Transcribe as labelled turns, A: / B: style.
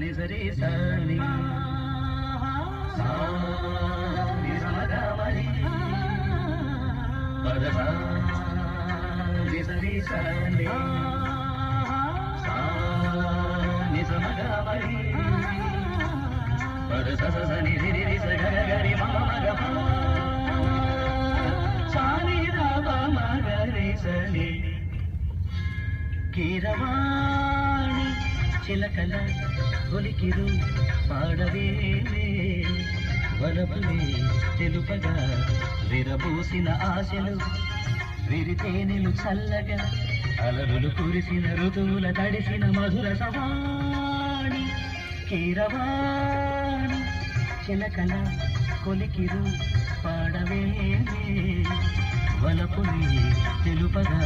A: ని సరి సని సా ని సమగమని పద సా ని సరి సని సా ని సమగమని పద స స ని రి రి స గ గ రి మ మ గ మ. సా ని మ గ రి స ని. చిలకల ఒలికిరు పాడవేమే వలపులే తెలుపగా విరబూసిన ఆశలు విరితేనెలు చల్లగా అలరులు కురిసిన ఋతువుల తడిసిన మధుర సవాణి. కీరవాణి చిలకల కొలికిరు పాడవేమే వలపుని తెలుపగా